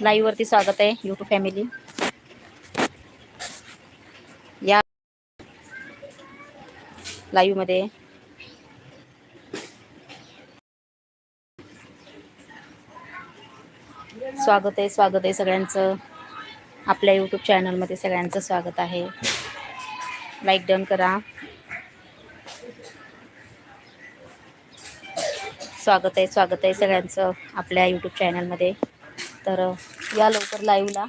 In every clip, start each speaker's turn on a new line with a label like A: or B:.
A: Live वरती स्वागत आहे युट्यूब फॅमिली या लाईव्हमध्ये स्वागत आहे स्वागत आहे सगळ्यांचं. आपल्या यूट्यूब चॅनलमध्ये सगळ्यांचं स्वागत आहे. लाईक डन करा. स्वागत आहे स्वागत आहे सगळ्यांचं आपल्या यूट्यूब चॅनलमध्ये तर या लवकर लाईव्हला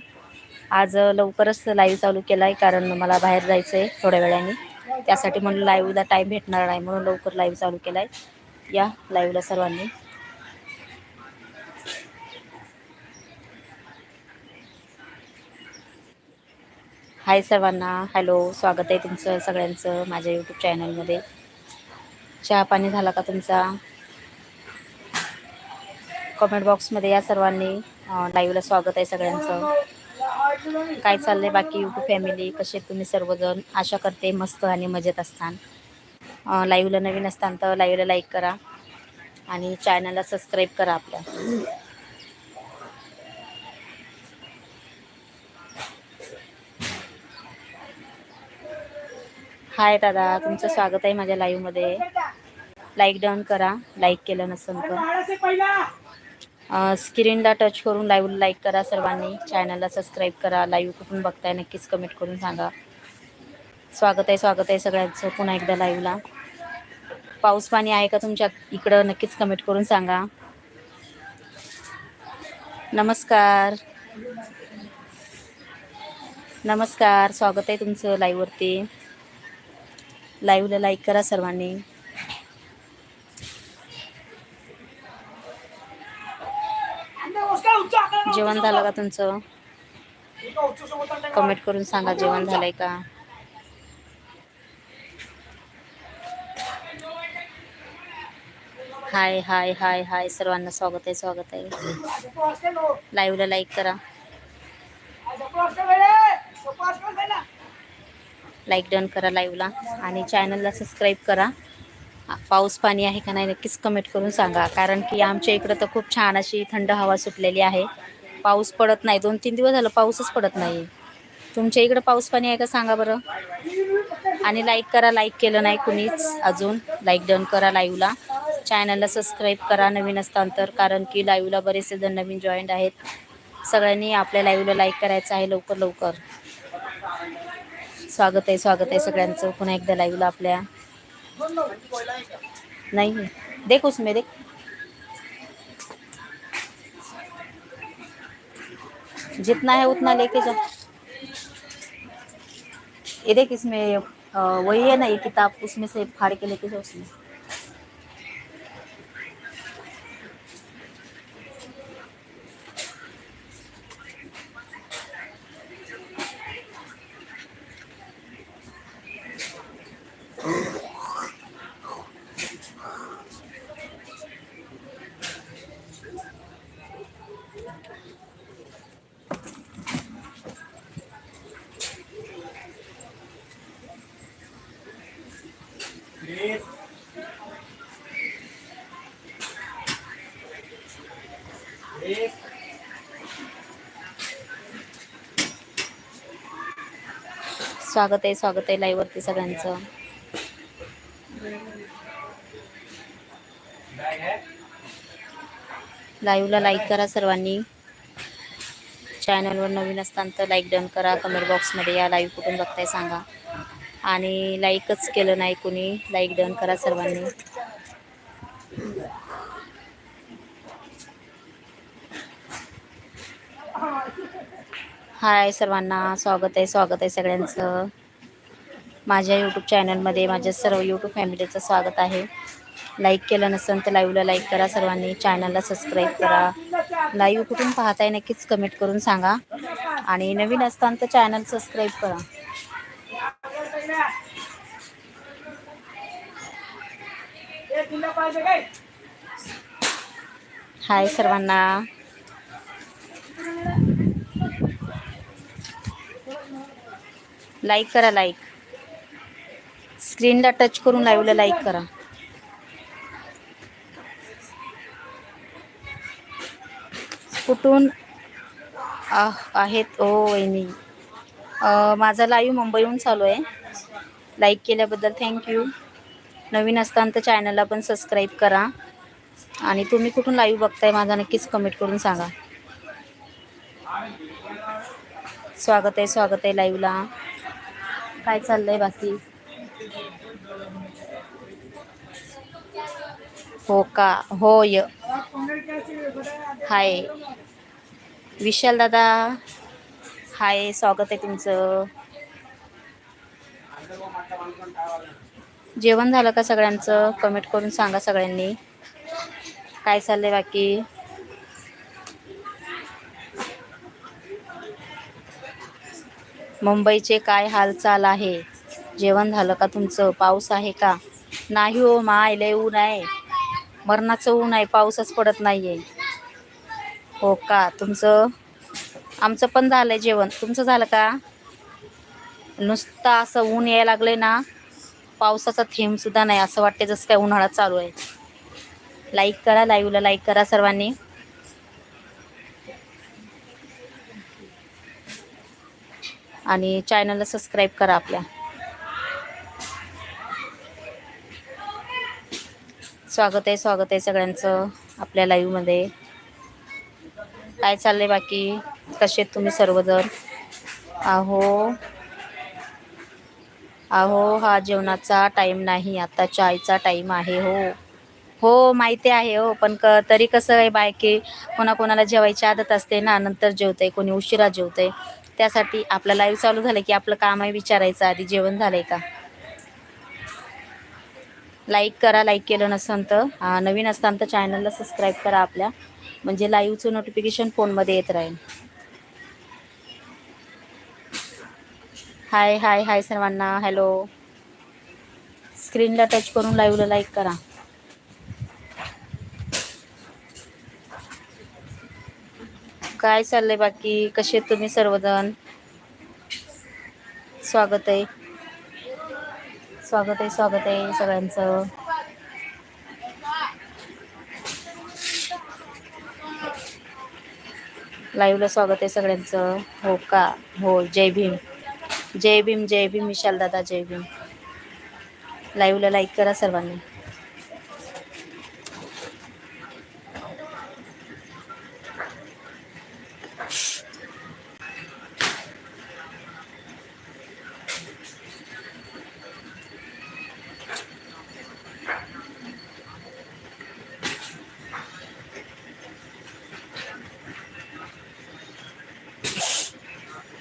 A: आज लवकरच लाईव्ह चालू केला आहे कारण मला बाहेर जायचं आहे थोड्या वेळाने. त्यासाठी म्हणून लाईव्हला टाईम भेटणार नाही म्हणून लवकर लाईव्ह चालू केला आहे या लाईव्हला सर्वांनी. हाय सर्वांना. हॅलो स्वागत आहे तुमचं सगळ्यांचं माझ्या यूट्यूब चॅनलमध्ये चहा पाणी झाला का तुमचा? कमेंट बॉक्समध्ये या सर्वांनी लाईव्हला स्वागत आहे सगळ्यांचं. काय चाललंय बाकी यूट्यूब फॅमिली कसे तुम्ही सर्वजण? आशा करते मस्त आणि मजेत असतान. लाईव्हला नवीन असतान तर लाईव्हला लाईक करा आणि चॅनलला सबस्क्राईब करा आपल्या. हाय दादा तुमचं स्वागत आहे माझ्या लाईव्हमध्ये लाईक डाऊन करा. लाईक केलं नसेल तर. स्क्रीनला टच करून लाईव्ह लाईक करा सर्वांनी. चॅनलला सबस्क्राईब करा. लाईव्ह कुठून बघताय नक्कीच कमेंट करून सांगा. स्वागत आहे स्वागत आहे सगळ्यांचं पुन्हा एकदा लाईव्हला पाऊस पाणी आहे का तुमच्या इकडं? नक्कीच कमेंट करून सांगा. नमस्कार. नमस्कार. स्वागत आहे तुमचं लाईव्हवरती लाईव्हला लाईक करा सर्वांनी. जेवण झालं का तुमचं? कमेंट करून सांगा जेवण झालंय का? हाय हाय हाय हाय सर्वांना स्वागत आहे स्वागत आहे. लाईव्हला लाईक करा. लाईक डन करा लाईव्हला आणि चॅनलला सबस्क्राईब करा. पाऊस पाणी आहे का नाही नक्कीच कमेंट करून सांगा. कारण की आमच्या इकडं तर खूप छान अशी थंड हवा सुटलेली आहे. पाऊस पडत नाही. दोन तीन दिवस झालं पाऊसच पडत नाही. तुमच्या इकडं पाऊस पाणी आहे का सांगा बरं? आणि लाईक करा. लाईक केलं नाही कुणीच अजून. लाईक डन करा लाईव्हला चॅनलला सबस्क्राईब करा. नवीन असतांतर. कारण की लाईव्हला बरेचसे जण नवीन जॉईंट आहेत. सगळ्यांनी आपल्या लाईव्हला लाईक करायचं आहे लवकर लवकर. स्वागत आहे स्वागत आहे सगळ्यांचं. पुन्हा एकदा लाईव्हला आपल्या नहीं है। देख उसमें, देख। जितना है उतना लेके जा। ये देख इसमें वही है ना, ये किताब, उसमें से फाड़ के लेके जाओ उसमें। स्वागत आहे स्वागत आहे लाईव्ह वरती सगळ्यांचं. लाईव्हला लाईक करा सर्वांनी. चॅनलवर नवीन असताना तर लाईक डन करा कमेंट बॉक्समध्ये या लाईव्ह कुठून बघताय सांगा. आणि लाईकच केलं नाही कुणी लाईक डन करा सर्वांनी. हाय सर्वांना स्वागत आहे स्वागत आहे सगळ्यांचं. माझ्या यूट्यूब चॅनलमध्ये माझ्या सर्व यूट्यूब फॅमिलीचं स्वागत आहे. लाईक केलं नसेल तर लाईव्हला लाईक करा सर्वांनी. चॅनलला सबस्क्राईब करा. लाईव्ह कुठून पाहताय नक्कीच कमेंट करून सांगा. आणि नवीन असताना तर चॅनल सबस्क्राईब करा. हाय सर्वांना. लाईक करा लाईक स्क्रीनला टच करून लाईव्हला लाईक करा. कुठून आह आहेत? ओ वहिनी. माझा लाईव्ह मुंबईहून चालू आहे. लाईक केल्याबद्दल थँक्यू नवीन असताना तर चॅनलला पण सबस्क्राईब करा. आणि तुम्ही कुठून लाईव्ह बघताय माझा नक्कीच कमेंट करून सांगा. स्वागत आहे स्वागत आहे लाईव्हला काय चाललंय बाकी? हो का? होय हाय. विशाल दादा. हाय स्वागत आहे तुमचं. जेवण झालं का सगळ्यांचं? कमेंट करून सांगा सगळ्यांनी. काय चाललंय बाकी? मुंबईचे काय हालचाल आहे? जेवण झालं का तुमचं? पाऊस आहे का? नाही हो माय लय ऊन आहे. मरणाचं ऊन आहे पाऊसच पडत नाही आहे हो का? तुमचं? आमचं पण झालं आहे जेवण. तुमचं झालं का? नुसतं असं ऊन यायला लागलं ना पावसाचा थेंबसुद्धा नाही. असं वाटते जसं काय उन्हाळा चालू आहे. लाईक करा लाईव्हला लाईक करा सर्वांनी. आणि चॅनलला सबस्क्राईब करा आपल्या. स्वागत आहे स्वागत आहे सगळ्यांचं आपल्या लाईव्हमध्ये काय चाललंय बाकी? कसे आहेत तुम्ही सर्वजण? आहो अहो हा जेवणाचा टाईम नाही आता चायचा टाईम आहे हो. हो माहिती आहे हो. पण क तरी कसं आहे बायके कोणाकोणाला जेवायची आदत असते ना नंतर जेवतंय कोणी उशिरा जेवतंय. त्यासाठी आपलं लाईव्ह चालू झालं की आपलं काम आहे विचारायचं आधी. जेवण झालंय का? लाईक करा लाईक केलं नसेल तर. नवीन असताना तर चॅनलला सबस्क्राईब करा आपल्या. म्हणजे लाईव्हचं नोटिफिकेशन फोनमध्ये येत राहील. हाय हाय हाय सर्वांना. हॅलो स्क्रीनला टच करून लाईव्हला लाईक करा. काय चाललंय बाकी? कसे तुम्ही सर्वजण? स्वागत आहे. स्वागत आहे स्वागत आहे सगळ्यांचं. लाईव्हला स्वागत आहे सगळ्यांचं. हो का? हो जय भीम. जय भीम जय भीम विशाल दादा जय भीम. लाईव्हला लाईक करा सर्वांनी.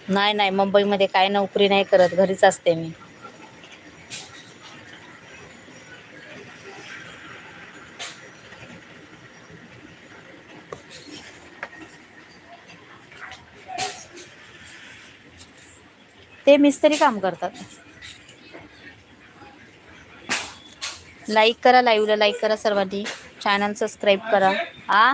A: नाही नाही मुंबईमध्ये काय नोकरी नाही करत घरीच असते मी. ते मिस्त्री काम करतात. लाईक करा लाईव्हला लाईक करा सर्वांनी. चॅनल सबस्क्राईब करा. आ?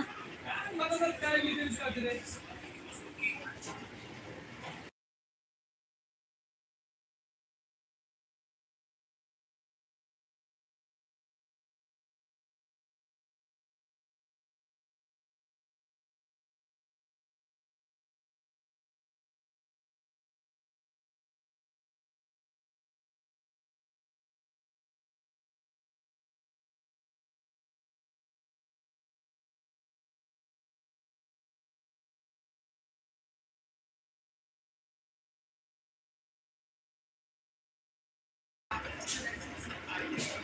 A: Yeah.